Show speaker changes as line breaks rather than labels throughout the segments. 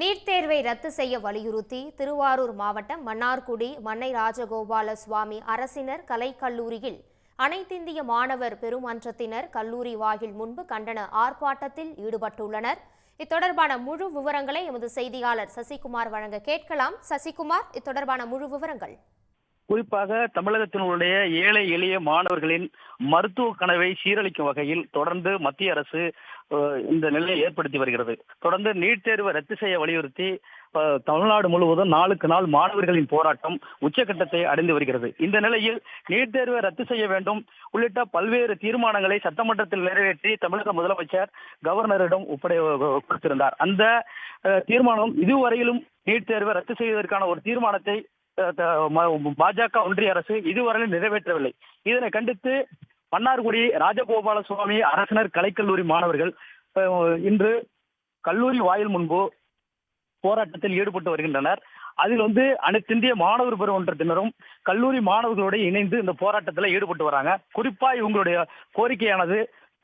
NEET தேர்வை ரத்து செய்ய வலியுறுத்தி திருவாரூர் மாவட்டம் மன்னார்குடி மன்னை ராஜகோபால சுவாமி அரசினர் கலைக்கல்லூரியில் அனைத்திந்திய மாணவர் பெருமன்றத்தினர் கல்லூரி வாயில் முன்பு கண்டன ஆர்ப்பாட்டத்தில் ஈடுபட்டுள்ளனர். இத்தொடர்பான முழு விவரங்களை எமது செய்தியாளர் சசிகுமார் வழங்க கேட்கலாம். சசிகுமார் இத்தொடர்பான முழு விவரங்கள்.
குறிப்பாக தமிழகத்தினுடைய ஏழை எளிய மாணவர்களின் மருத்துவ கனவை சீரழிக்கும் வகையில் தொடர்ந்து மத்திய அரசு இந்த நிலையை ஏற்படுத்தி வருகிறது. தொடர்ந்து நீட் தேர்வை ரத்து செய்ய வலியுறுத்தி தமிழ்நாடு முழுவதும் நாளுக்கு நாள் மாணவர்களின் போராட்டம் உச்சகட்டத்தை அடைந்து வருகிறது. இந்த நிலையில் நீட் தேர்வை ரத்து செய்ய வேண்டும் உள்ளிட்ட பல்வேறு தீர்மானங்களை சட்டமன்றத்தில் நிறைவேற்றி தமிழக முதலமைச்சர் கவர்னரிடம் ஒப்படை கொடுத்திருந்தார். அந்த தீர்மானம் இதுவரையிலும் நீட் தேர்வை ரத்து செய்வதற்கான ஒரு தீர்மானத்தை பாஜக ஒன்றிய அரசு இதுவரையிலும் நிறைவேற்றவில்லை. இதனை கண்டித்து மன்னார்குடி ராஜகோபால சுவாமி அரசினர் கலைக்கல்லூரி மாணவர்கள் இன்று கல்லூரி வாயில் முன்பு போராட்டத்தில் ஈடுபட்டு வருகின்றனர். அதில் வந்து அனைத்திந்திய மாணவர் பெருமன்றத்தினரும் கல்லூரி மாணவர்களோடு இணைந்து இந்த போராட்டத்தில் ஈடுபட்டு வராங்க. குறிப்பா இவங்களுடைய கோரிக்கையானது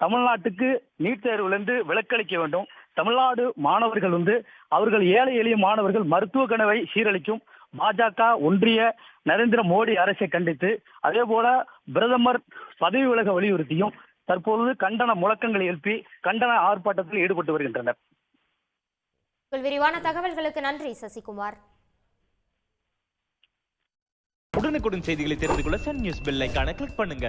தமிழ்நாட்டுக்கு நீட் தேர்விலிருந்து விலக்களிக்க வேண்டும். தமிழ்நாடு மாணவர்கள் வந்து அவர்கள் ஏழை எளிய மாணவர்கள் மருத்துவ கனவை சீரழிக்கும். பாஜக ஒன்றிய நரேந்திர மோடி அரசை கண்டித்து அதே போல பிரதமர் பதவி விலக வலியுறுத்தியும் தற்பொழுது கண்டன முழக்கங்களை எழுப்பி கண்டன ஆர்ப்பாட்டத்தில் ஈடுபட்டு வருகின்றனர்.
விரிவான தகவல்களுக்கு நன்றி சசிகுமார்.
உடனுக்குடன் செய்திகளை தெரிந்து கொள்ள சன் நியூஸ் பெல் ஐகானை கிளிக் பண்ணுங்க.